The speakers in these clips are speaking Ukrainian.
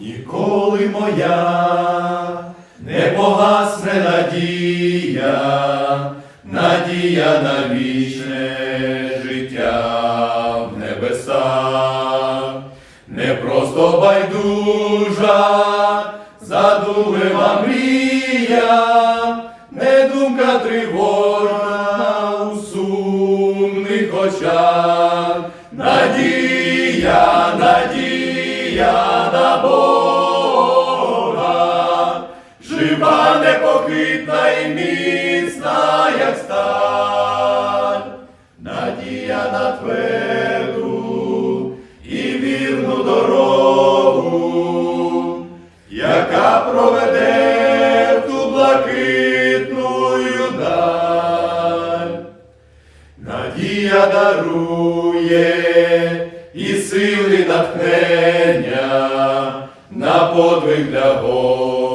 Ніколи моя не погасне надія, надія на вічне життя в небесах, не просто байдужа, задумлива мрія, не думка тривожна непохитна і міцна, як сталь, надія на тверду і вірну дорогу, яка проведе ту блакитную даль. Надія дарує і сили натхнення, на подвиг для Господа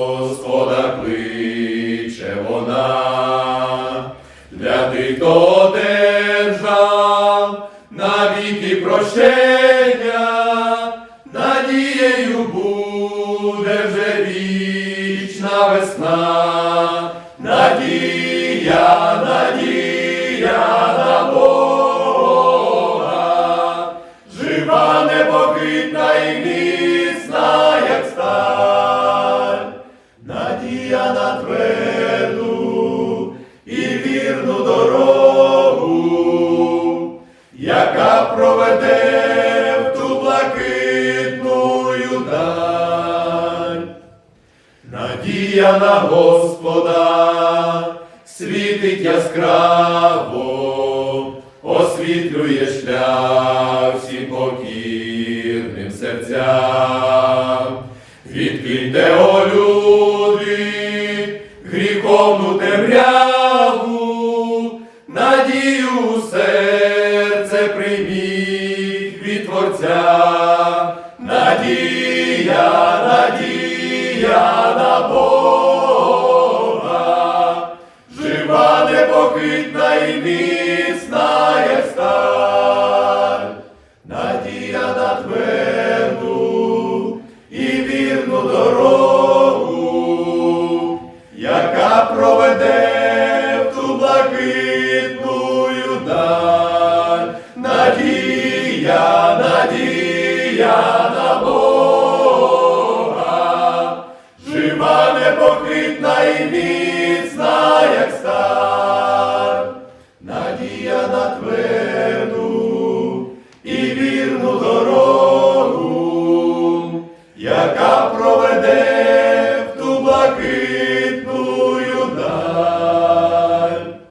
навіки прощення, надією буде вже вічна весна, надія, надія на Бога, жива, непохитна і міцна, як сталь, надія на тверду яка проведе в ту блакитную даль. Надія на Господа світить яскраво, освітлює шлях всім покірним серцям. Відкиньте, о люди, гріховну темряву, надію у прийміть від Творця. Надія, надія на Бога, жива, непохитна і міцна, Бога, жива, непохитна і міцна,